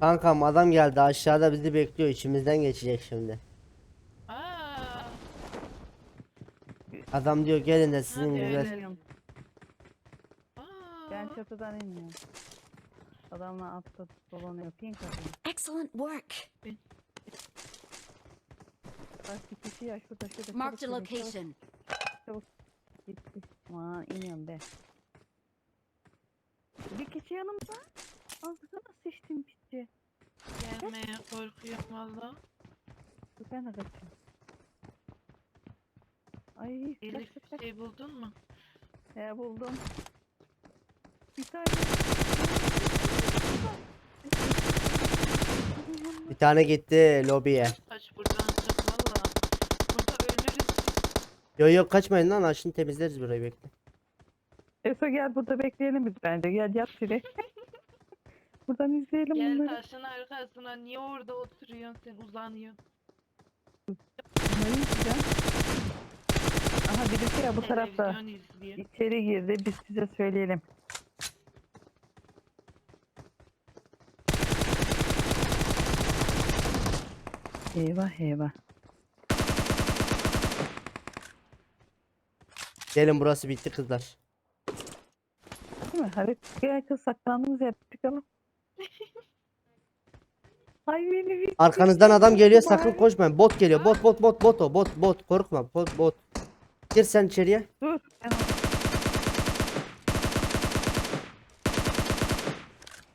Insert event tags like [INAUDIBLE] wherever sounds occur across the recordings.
Kankam adam geldi aşağıda bizi bekliyor içimizden geçecek şimdi. Aa, Adam diyor gelin de sizin Hadi güzel. aa. Ben çatıdan inmiyorum. Adamla altta dolanıyor. Pink atıyor. Excellent work. Bak bir kişi ya şurada şurada. Marked a çabuk, çabuk, çabuk. location. Gitti. Aman iniyorum be. Bir kişi yanımda. Ağzına sıçtım piçi. Gelmeye korkuyorum valla. Dur ben de kaçayım. Ay kaç Elif kaç kaç. şey buldun mu? He buldum. Bir tane. Bir tane gitti lobiye. Kaç buradan çık valla. Burada ölürüz. Yo yo kaçmayın lan aşını temizleriz burayı bekle. Eso gel burada bekleyelim biz bence. Gel yap şuraya. [LAUGHS] Buradan izleyelim Gel bunları. taşın arkasına. Niye orada oturuyorsun sen uzanıyorsun? Bunları izleyeceğim. Aha birisi ya bu tarafta. Televizyon izliyor. İçeri girdi. Biz size söyleyelim. Eyvah eyvah. Gelin burası bitti kızlar. Değil mi? Hadi gel kız saklandığımız yer çıkalım. Ay beni bir Arkanızdan adam geliyor sakın koşmayın. Bot geliyor. Bot bot bot bot o. Bot bot korkma. Bot bot. Gir sen içeriye. Dur. ben-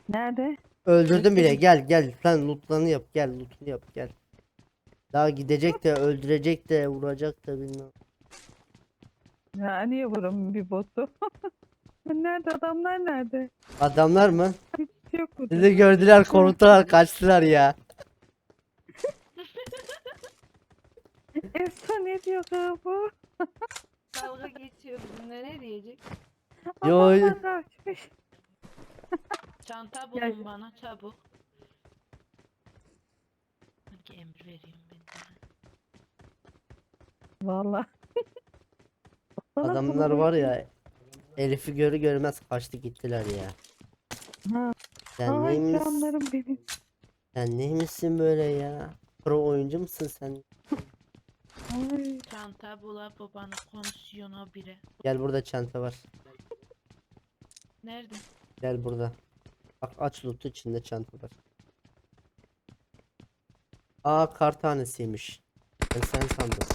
Nerede? Öldürdüm bile. Gel gel. Sen lootlarını yap. Gel lootunu yap. Gel. Daha gidecek de öldürecek de vuracak da bilmem. Ya niye vurum bir botu? [LAUGHS] nerede adamlar nerede? Adamlar mı? Hiç yok burada. Bizi gördüler korktular kaçtılar ya. [LAUGHS] Esra ne diyor bu? Dalga geçiyor bizimle ne diyecek? Yo, kaçmış. [LAUGHS] Çanta Gel. bulun bana çabuk. Sanki emir veriyorum ben sana. Valla. [LAUGHS] Adamlar bunu var ya. Elif'i görü görmez kaçtı gittiler ya. Ha. Sen Ay neymiş? canlarım benim. Sen neymişsin böyle ya? Pro oyuncu musun sen? Ay. Çanta bula babanı o bire. Gel burada çanta var. Nerede? Gel burada. Bak aç loot'u içinde çanta var. Aa kar tanesiymiş. Ben sen sandım.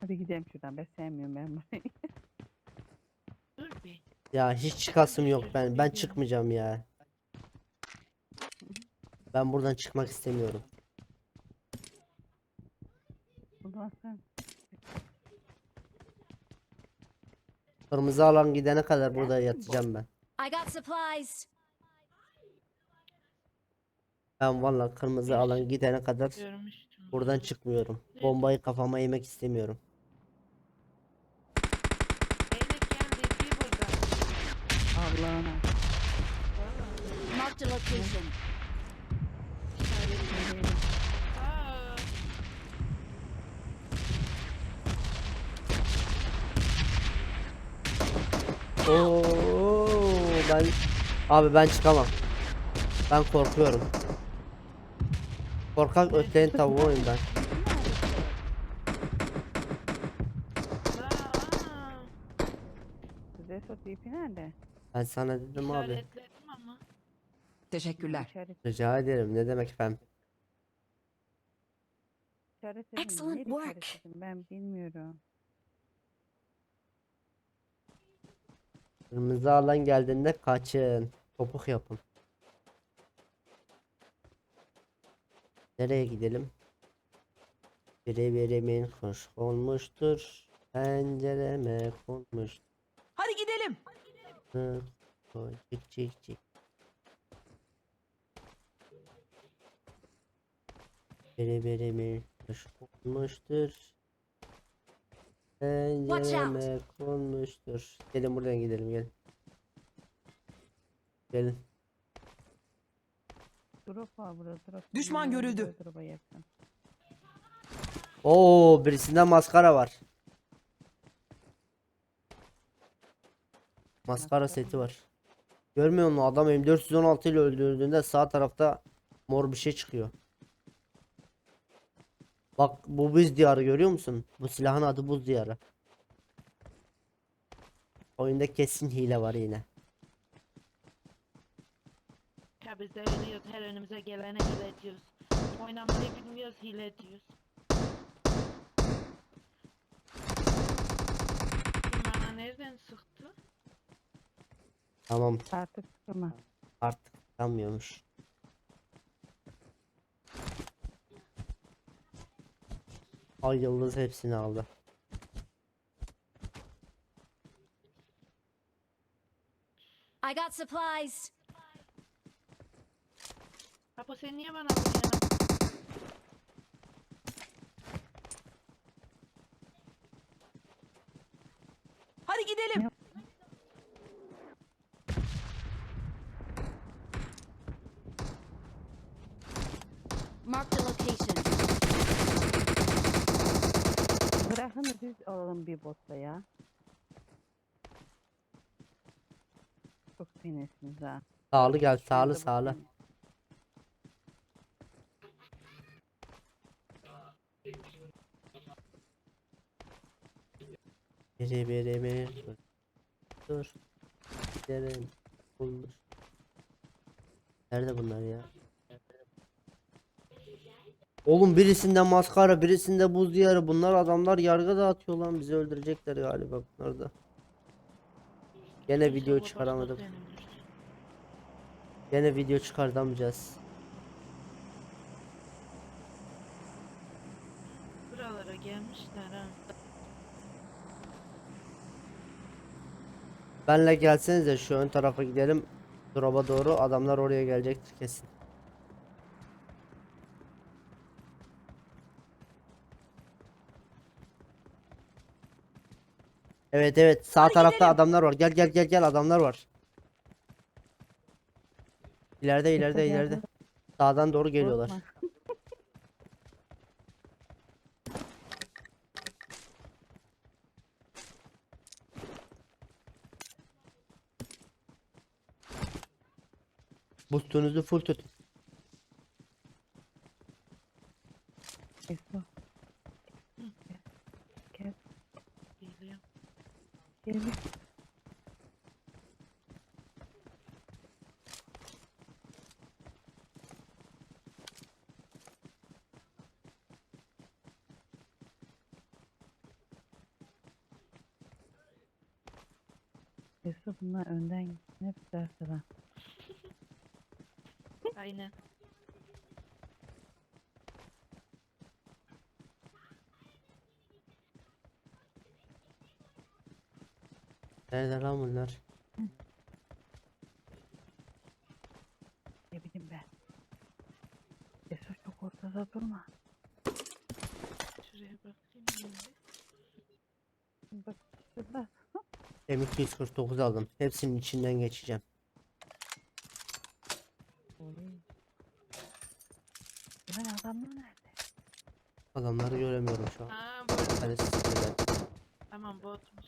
Hadi gidelim şuradan. Ben sevmiyorum ben burayı. Ya hiç çıkasım yok ben. Ben çıkmayacağım ya. Ben buradan çıkmak istemiyorum. Ulan sen. Kırmızı alan gidene kadar burada yatacağım ben. I got supplies. Ben valla kırmızı alan gidene kadar Görmüştüm. buradan çıkmıyorum. Bombayı kafama yemek istemiyorum. Elif geldi bir burada. Allah'ına. Valla. Marked a location. Aa, Oo ben abi ben çıkamam. Ben korkuyorum. Korkak ötleyen tavuğuyum ben. aa, Size nerede? Ben sana dedim abi. Teşekkürler. Rica ederim. Ne demek efendim? Excellent work. Ben bilmiyorum. Kırmızı alan geldiğinde kaçın. Topuk yapın. Nereye gidelim? Biri birimin hoş olmuştur. Pencereme konmuştur. Hadi gidelim. Koy, Çık çık çık. Biri birimin hoş olmuştur. Pencereme konmuştur. Gelin buradan gidelim gel. Gelin. Drop var burada drop. Düşman görüldü. Drop'a yakın. Oo birisinde maskara var. Maskara seti var. Görmüyor musun? Adam M416 ile öldürdüğünde sağ tarafta mor bir şey çıkıyor. Bak bu buz diyarı görüyor musun? Bu silahın adı buz diyarı. Oyunda kesin hile var yine. Ya biz de. Her önümüze gelene hile ediyoruz. Oynamayı bilmiyoruz hile ediyoruz. Kim bana nereden sıktı? Tamam Artık sıkılma. artık kalmıyormuş. Ay yıldız hepsini aldı. I got supplies. Apo sen niye bana? Hadi gidelim. Mark the location. Bırakın da biz alalım bir botta ya. Çok sinirlisiniz ha. Sağlı gel sağlı sağlı. Biri biri bir dur. Dur. Gidelim. Bulur. Nerede bunlar ya? Oğlum birisinde maskara, birisinde buz diyarı. Bunlar adamlar yargı dağıtıyor lan. Bizi öldürecekler galiba bunlar da. Gene video çıkaramadım. Gene video çıkartamayacağız. Buralara gelmişler ha. Benle gelsenize şu ön tarafa gidelim. Drop'a doğru adamlar oraya gelecektir kesin. Evet evet sağ Hadi tarafta gidelim. adamlar var. Gel gel gel gel adamlar var. İleride ileride ileride. Sağdan doğru geliyorlar. Korkma. Boost'unuzu full tutun. Esma. Gel. Geliyor. Gel. Esma bunlar önden gitsin hep sıra. Aynen. Nerede lan bunlar? Ne bileyim ben. Esma çok ortada durma. Şuraya bakayım. ben de. Bak şurada. M249 aldım. Hepsinin içinden geçeceğim. Oy. Ulan adamlar nerede? Adamları göremiyorum şu an. Ha bu Hani siteler. tamam botmuş.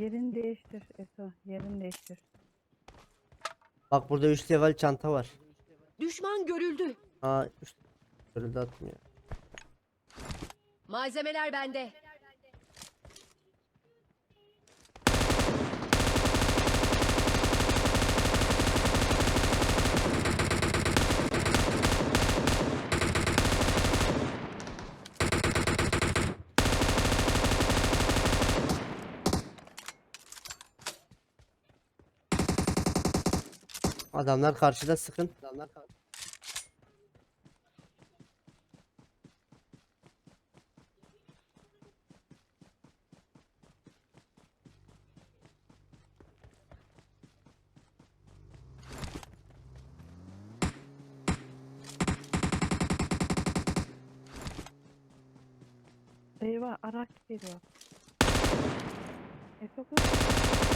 Yerini değiştir Eso. Yerini değiştir. Bak burada 3 level çanta var. Düşman görüldü. Aa 3 Görüldü atmıyor. Malzemeler bende. Adamlar karşıda sıkın. Adamlar kar- Eyvah araç geliyor. Eso kız.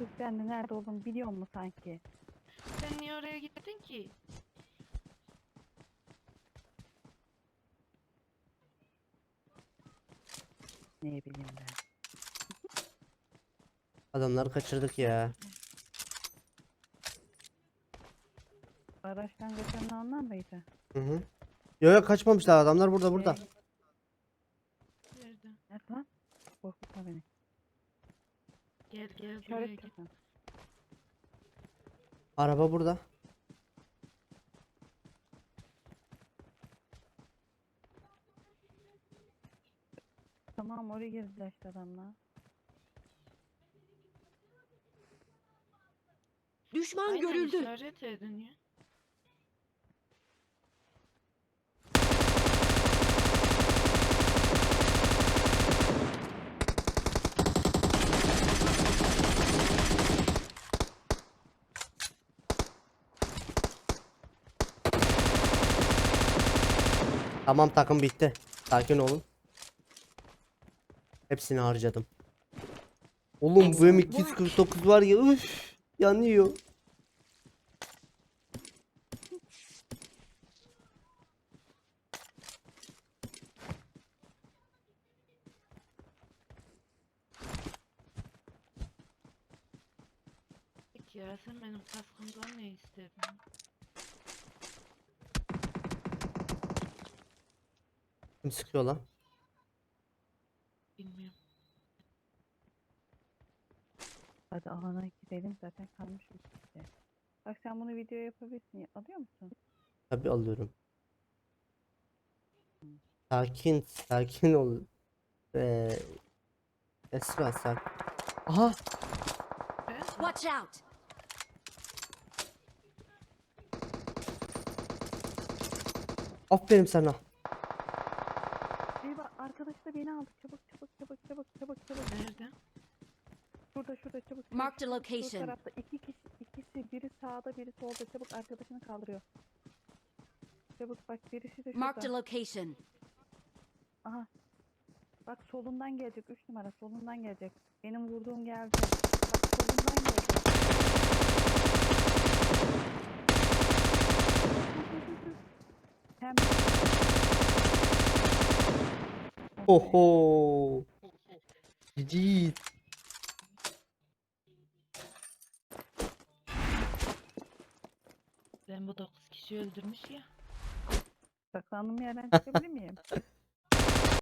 Kız ben de nerede olduğumu biliyor musun sanki? Sen niye oraya gittin ki? Ne bileyim ben. Adamları kaçırdık ya. Araçtan geçen onlar mıydı? Hı hı. Yo yo kaçmamışlar adamlar burada burada. Nerede? Evet lan. Korkutma beni. Gel gel buraya İşaret gel. yapın. Araba burada. Tamam oraya girdiler işte adamlar. Düşman Aynen görüldü. işaret edin ya. Tamam takım bitti. Sakin olun. Hepsini harcadım. Oğlum bu M249 var ya üf yanıyor. Peki ya sen benim kaskımdan ne istedin? Kim sıkıyor lan? Bilmiyorum. Hadi alana gidelim zaten kalmış işte. Bak sen bunu video yapabilirsin. Alıyor musun? Tabi alıyorum. Sakin, sakin ol. Ee, Esra sakin. Aha, Watch out! aferin sana. Da beni aldı. Çabuk çabuk çabuk çabuk çabuk çabuk. nerede? Şurada şurada çabuk. a çabuk, şu location. tarafta iki kişi ikisi biri sağda biri solda çabuk arkadaşını kaldırıyor. Çabuk bak birisi de a şurada. location. Aha. Bak solundan gelecek 3 numara solundan gelecek. Benim vurduğum geldi. Bak solundan gelecek. Hem Oho. Cici. Ben bu 9 kişi öldürmüş ya. saklandığım yerden çıkabilir miyim? [LAUGHS]